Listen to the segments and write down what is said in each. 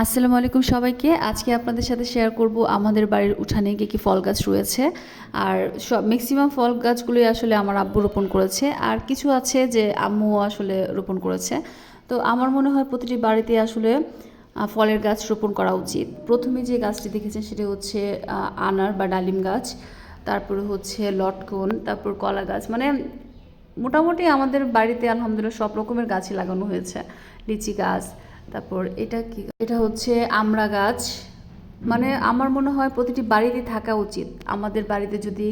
আসসালামু আলাইকুম সবাইকে। আজকে আপনাদের সাথে শেয়ার করব আমাদের বাড়ির উঠানে কি কি ফল গাছ রয়েছে। আর সব ম্যাক্সিমাম ফল গাছগুলোই আসলে আমার আব্বু রোপণ করেছে। আর কিছু আছে যে আম্মু আসলে রোপণ করেছে। তো আমার মনে হয় প্রতিটি বাড়িতে আসলে ফলের গাছ রোপণ করা উচিত। প্রথমে যে গাছটি দেখেছেন সেটা হচ্ছে আনার বা ডালিম গাছ। তারপরে হচ্ছে লটকন, তারপর কলা গাছ। মানে মোটামুটি আমাদের বাড়িতে আলহামদুলিল্লাহ সব রকমের গাছই লাগানো হয়েছে। লিচি গাছ তারপর এটা কি এটা হচ্ছে আমড়া গাছ। মানে আমার মনে হয় প্রতিটি বাড়িতে থাকা উচিত। আমাদের বাড়িতে যদি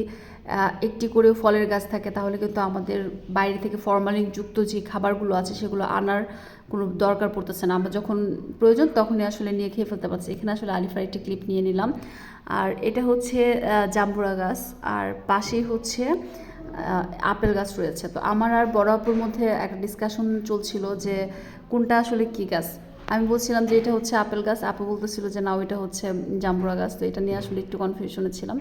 একটি করেও ফলের গাছ থাকে, তাহলে কিন্তু আমাদের বাইরে থেকে ফরমালিন যুক্ত যে খাবারগুলো আছে, সেগুলো আনার কোনো দরকার পড়তেছে না। আমরা যখন প্রয়োজন তখনই আসলে নিয়ে খেয়ে ফেলতে পারছি। এখানে আসলে আলিফার একটি ক্লিপ নিয়ে নিলাম। আর এটা হচ্ছে জাম্বুরা গাছ। আর পাশেই হচ্ছে আপেল গাছ রয়েছে। তো আমার আর বড় আপুর মধ্যে একটা ডিসকাশন চলছিল যে, কোনটা আসলে কি গাছ? আমি বলছিলাম যে এটা হচ্ছে আপেল গাছ। আপু বলতেছিল যে না ওইটা হচ্ছে জাম্বুরা গাছ। তো এটা নিয়ে আসলে একটু কনফিউশনে ছিলাম।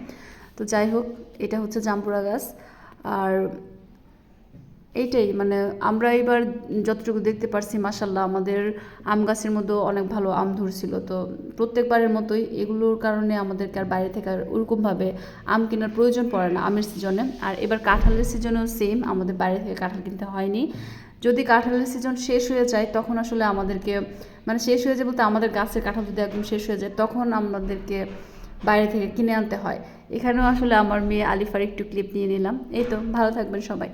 তো যাই হোক, এটা হচ্ছে জাম্বুরা গাছ। আর এইটাই মানে আমরা এবার যতটুকু দেখতে পারছি মাসাল্লাহ আমাদের আম গাছের মধ্যেও অনেক ভালো আম ধরছিল। তো প্রত্যেকবারের মতোই এগুলোর কারণে আমাদেরকে আর বাইরে থেকে আর ওরকমভাবে আম কেনার প্রয়োজন পড়ে না আমের সিজনে। আর এবার কাঁঠালের সিজনেও সেম আমাদের বাইরে থেকে কাঁঠাল কিনতে হয়নি। যদি কাঁঠালের সিজন শেষ হয়ে যায়, তখন আসলে আমাদেরকে মানে শেষ হয়ে যায় বলতে আমাদের গাছের কাঁঠাল যদি একদম শেষ হয়ে যায়, তখন আমাদেরকে বাইরে থেকে কিনে আনতে হয়। এখানেও আসলে আমার মেয়ে আলিফার একটু ক্লিপ নিয়ে নিলাম। এই তো, ভালো থাকবেন সবাই।